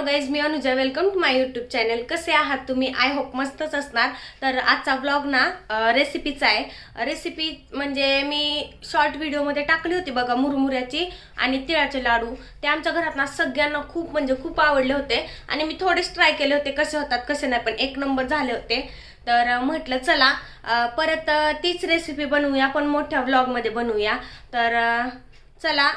Hello guys me Anuja. Welcome to my YouTube channel कसे आहात तुम्ही? आय होप मस्तच असणार. तर आजचा ब्लॉग ना रेसिपीचा आहे. रेसिपी म्हणजे मी शॉर्ट व्हिडिओमध्ये टाकली होती बघा मुरमुऱ्याची आणि तिळाचे लाडू. ते आमच्या घरात ना सगळ्यांना खूप म्हणजे खूप आवडले होते. आणि मी थोडेच ट्राय केले होते कसे होतात कसे नाही पण एक नंबर झाले होते. तर म्हटलं चला परत तीच रेसिपी बनवूया पण मोठ्या व्लॉगमध्ये बनवूया. तर चला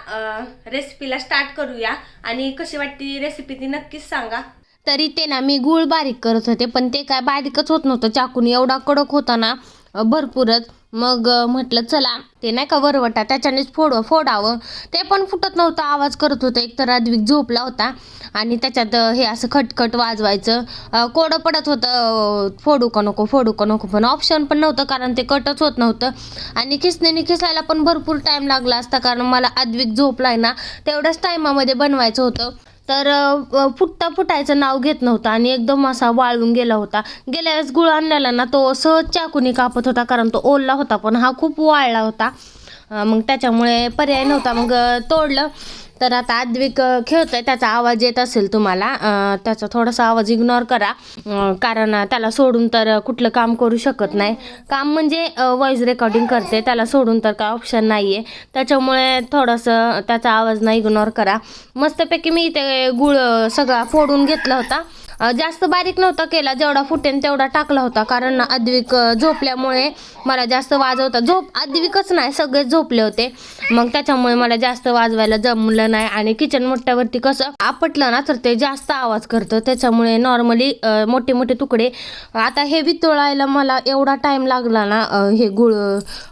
रेसिपीला स्टार्ट करूया. आणि कशी वाटते रेसिपी ती नक्कीच सांगा. तरी ते ना मी गुळ बारीक करत होते पण ते काय बारीकच होत नव्हतं. चाकून एवढा कडक होता ना भरपूरच. मग म्हटलं चला ते नाही का वरवटा त्याच्यानेच फोड फोडावं. ते पण फुटत नव्हतं आवाज करत होतं. एक तर अद्विक झोपला होता आणि त्याच्यात हे असं खटखट वाजवायचं. कोडं पडत होतं फोडू का नको फोडू का नको? पण ऑप्शन पण नव्हतं कारण ते कटच होत नव्हतं. आणि खिसणीने खिसायला पण भरपूर टाईम लागला असता कारण मला अद्विक झोपलाय ना तेवढ्याच टायमामध्ये बनवायचं होतं. तर फुटता फुटायचं नाव घेत नव्हतं आणि एकदम असा वाळून गेला होता. गेल्या वेळेस गुळ आणलेला ना तो सहज चाकूने कापत होता कारण तो ओलला होता पण हा खूप वाळला होता. मग त्याच्यामुळे पर्याय नव्हता. मग तोडलं. तर आता आद्विक खेळतोय त्याचा आवाज येत असेल तुम्हाला त्याचा थोडासा आवाज इग्नोर करा कारण त्याला सोडून तर कुठलं काम करू शकत नाही. काम म्हणजे व्हॉइस रेकॉर्डिंग करते त्याला सोडून तर काय ऑप्शन नाही आहे त्याच्यामुळे थोडंसं त्याचा आवाज नाही इग्नोर करा. मस्तपैकी मी ते गुळ सगळा फोडून घेतला होता. जास्त बारीक नव्हता केला जेवढा फुटेन तेवढा टाकला होता. कारण अद्विक झोपल्यामुळे मला जास्त वाजवता झोप अद्विकच नाही सगळे झोपले होते. मग त्याच्यामुळे मला जास्त वाजवायला जमलं नाही आणि किचन मोठ्यावरती कसं आपटलं ना तर ते जास्त आवाज करतं. त्याच्यामुळे नॉर्मली मोठे मोठे तुकडे. आता हे वितळायला मला एवढा टाईम लागला ना हे गुळ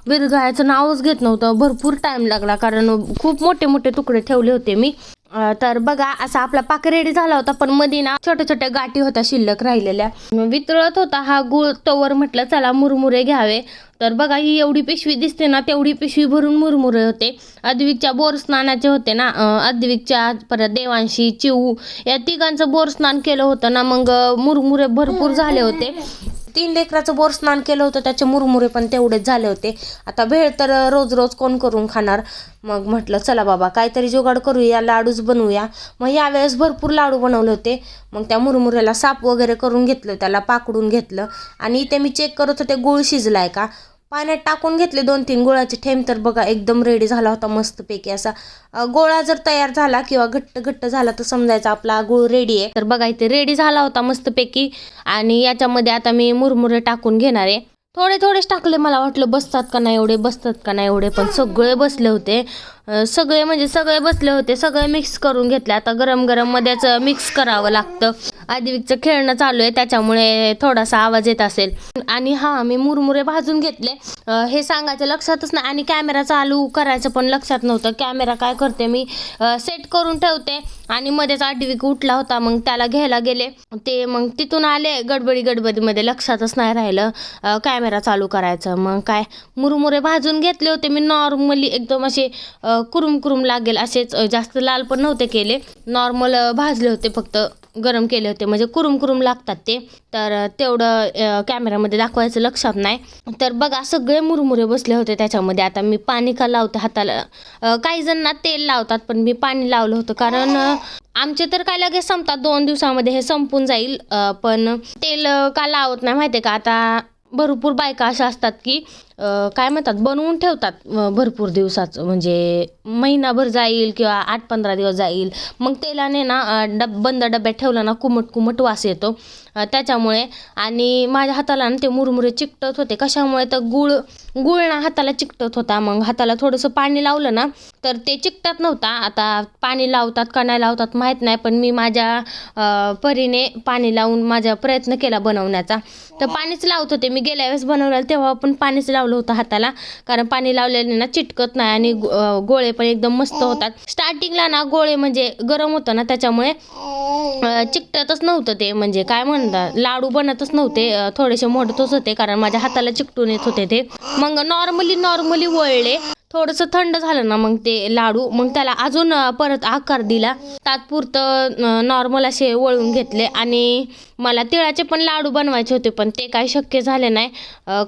विरघळायचं नावच घेत नव्हतं. भरपूर टाईम लागला कारण खूप मोठे मोठे तुकडे ठेवले होते मी. तर बघा असा आपला पाक रेडी झाला होता पण मध्ये ना छोट्या छोट्या गाठी होत्या शिल्लक राहिलेल्या. वितळत होता हा गुळ तोवर म्हटलं चला मुरमुरे घ्यावे. तर बघा ही एवढी पिशवी दिसते ना तेवढी पिशवी भरून मुरमुरे होते. अद्विकच्या बोर स्नानाचे होते ना अद्विकच्या परत देवांशी चिऊ या तिघांचं बोर स्नान केलं होतं ना मग मुरमुरे भरपूर झाले होते. तीन लेकराचं बोर स्नान केलं होतं त्याचे मुरमुरे पण तेवढेच झाले होते. आता भेळ तर रोज रोज कोण करून खाणार? मग म्हटलं चला बाबा काहीतरी जुगाड करूया लाडूच बनवूया. मग यावेळेस भरपूर लाडू बनवले होते. मग त्या मुरमुऱ्याला साप वगैरे करून घेतलं त्याला पाकडून घेतलं. आणि इथे मी चेक करत होते गुळ शिजलाय का? पाण्यात टाकून घेतले दोन तीन गुळाचे थेंब तर बघा एकदम रेडी झाला होता मस्तपैकी असा. गोळा जर तयार झाला किंवा घट्ट घट्ट झाला तर समजायचा आपला गुळ रेडी आहे. तर बघा इथे रेडी झाला होता मस्तपैकी. आणि याच्यामध्ये आता मी मुरमुरे टाकून घेणार आहे. थोडे थोडेच टाकले मला वाटलं बसतात का नाही एवढे बसतात का नाही एवढे पण सगळे बसले होते. सगळे म्हणजे सगळे बसले होते सगळे मिक्स करून घेतले. आता गरम गरममध्येच मिक्स करावं लागतं. आदिविकचं खेळणं चालू आहे त्याच्यामुळे थोडासा आवाज येत असेल. आणि हा मी मुरमुरे भाजून घेतले. हे सांगायचं लक्षातच नाही. आणि कॅमेरा चालू करायचं पण लक्षात नव्हतं. कॅमेरा काय करते मी सेट करून ठेवते. आणि मध्येच आडविक उठला होता मग त्याला घ्यायला गेले. ते मग तिथून आले. गडबडी गडबडीमध्ये लक्षातच नाही राहिलं कॅमेरा चालू करायचं. मग काय मुरमुरे भाजून घेतले होते. मी नॉर्मली एकदम असे कुरुम कुरुम लागेल. असेच जास्त लाल पण नव्हते केले. नॉर्मल भाजले होते फक्त. गरम केले होते. म्हणजे कुरुम कुरुम लागतात ते. तर तेवढं कॅमेरामध्ये कॅमेऱ्यामध्ये दाखवायचं लक्षात नाही. तर बघा सगळे मुरमुरे बसले होते त्याच्यामध्ये. आता मी पाणी का लावते हाताला? काही जण ना तेल लावतात पण मी पाणी लावलं होतं. कारण आमचे तर काय लगेच संपतात. दोन दिवसामध्ये हे संपून जाईल. पण तेल का लावत नाही माहिती आहे का? आता भरपूर बायका अशा असतात की काय म्हणतात बनवून ठेवतात भरपूर दिवसाचं. म्हणजे महिनाभर जाईल किंवा आठ पंधरा दिवस जाईल. मग तेलाने ना डब बंद डब्यात ठेवला ना कुमट कुमट वास येतो. त्याच्यामुळे आणि माझ्या हाताला ना ते मुरमुरे चिकटत होते. कशामुळे? तर गुळ गुळ ना हाताला चिकटत होता. मग हाताला थोडंसं पाणी लावलं ना तर ते चिकटत नव्हता. आता पाणी लावतात का नाही लावतात माहीत नाही पण मी माझ्या परीने पाणी लावून माझा प्रयत्न केला बनवण्याचा. तर पाणीच लावत होते. मी गेल्या वेळेस बनवलेलं तेव्हा पण पाणीच लावलं होतं हाताला. कारण पाणी लावल्याने ना चिटकत नाही आणि गोळे पण एकदम मस्त होतात. स्टार्टिंगला ना गोळे म्हणजे गरम होतं ना त्याच्यामुळे चिकटतच नव्हतं ते. म्हणजे काय म्हणतात लाडू बनतच नव्हते. थोडेसे मोडतच होते कारण माझ्या हाताला चिकटून येत होते ते. मग नॉर्मली नॉर्मली वळले. थोडंसं थंड झालं ना मग ते लाडू मग त्याला अजून परत आकार दिला. तात्पुरतं नॉर्मल असे वळून घेतले आणि मला तिळाचे पण लाडू बनवायचे होते पण ते काही शक्य झाले नाही.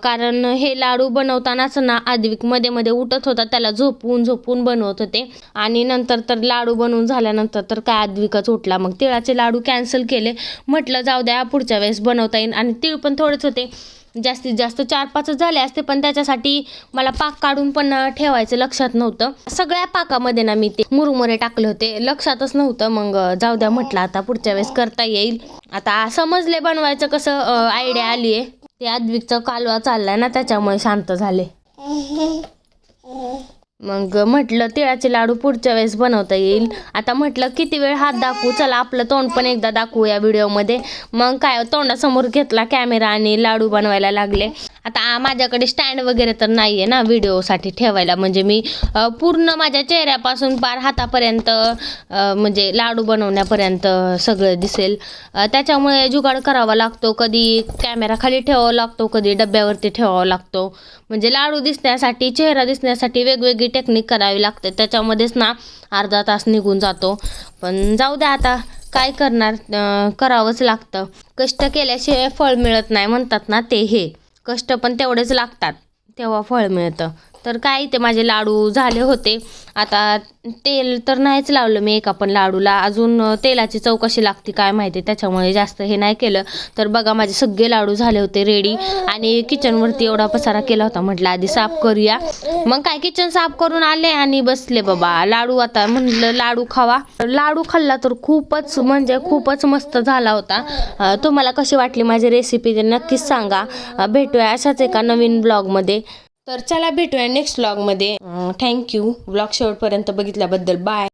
कारण हे लाडू बनवतानाच ना आद्विकमध्ये मध्ये उठत होता त्याला झोपून झोपून बनवत होते. आणि नंतर तर लाडू बनवून झाल्यानंतर तर काय आदविकच उठला. मग तिळाचे लाडू कॅन्सल केले. म्हटलं जाऊ द्या पुढच्या वेळेस बनवता येईल आणि तीळ पण थोडेच होते. जास्तीत जास्त चार पाचच झाले असते पण त्याच्यासाठी मला पाक काढून पण ठेवायचं लक्षात नव्हतं. सगळ्या पाकामध्ये ना मी ते मुरमुरे टाकले होते. लक्षातच नव्हतं. मग जाऊ द्या म्हटलं आता पुढच्या वेळेस करता येईल. आता समजले बनवायचं कसं आयडिया आली आहे ते आद्विकचा कालवा चाललाय ना त्याच्यामुळे शांत झाले. मग म्हटलं तिळाचे लाडू पुढच्या वेळेस बनवता येईल. आता म्हटलं किती वेळ हात दाखवू? चला आपलं तोंड पण एकदा दाखवू या व्हिडिओमध्ये. मग काय तोंडासमोर घेतला कॅमेरा आणि लाडू बनवायला लागले. आता माझ्याकडे स्टँड वगैरे तर नाही आहे ना व्हिडिओसाठी ठेवायला. म्हणजे मी पूर्ण माझ्या चेहऱ्यापासून पार हातापर्यंत म्हणजे लाडू बनवण्यापर्यंत सगळं दिसेल. त्याच्यामुळे जुगाड करावा लागतो. कधी कॅमेरा खाली ठेवावा लागतो कधी डब्यावरती ठेवावा लागतो. म्हणजे लाडू दिसण्यासाठी चेहरा दिसण्यासाठी वेगवेगळी टेक्निक करावी लागते. त्याच्यामध्येच ना अर्धा तास निघून जातो. पण जाऊ द्या आता काय करणार? करावंच लागतं. कष्ट केल्याशिवाय फळ मिळत नाही म्हणतात ना ते हे. कष्ट पण तेवढेच लागतात तेव्हा फळ मिळतं. तर काय ते माझे लाडू झाले होते. आता तेल तर नाहीच लावलं मी एका पण लाडूला. अजून तेलाची चव कशी लागते काय माहिती त्याच्यामुळे जास्त हे नाही केलं. तर बघा माझे सगळे लाडू झाले होते रेडी आणि किचनवरती एवढा पसारा केला होता. म्हटलं आधी साफ करूया. मग काय किचन साफ करून आले आणि बसले बाबा. लाडू आता म्हटलं लाडू खावा. लाडू खाल्ला तर खूपच म्हणजे खूपच मस्त झाला होता. तुम्हाला कशी वाटली माझी रेसिपी ते नक्कीच सांगा. भेटूया अशाच एका नवीन ब्लॉगमध्ये तर चला भेटूया नेक्स्ट ब्लॉगमध्ये थँक्यू ब्लॉग शेवटपर्यंत बघितल्याबद्दल बाय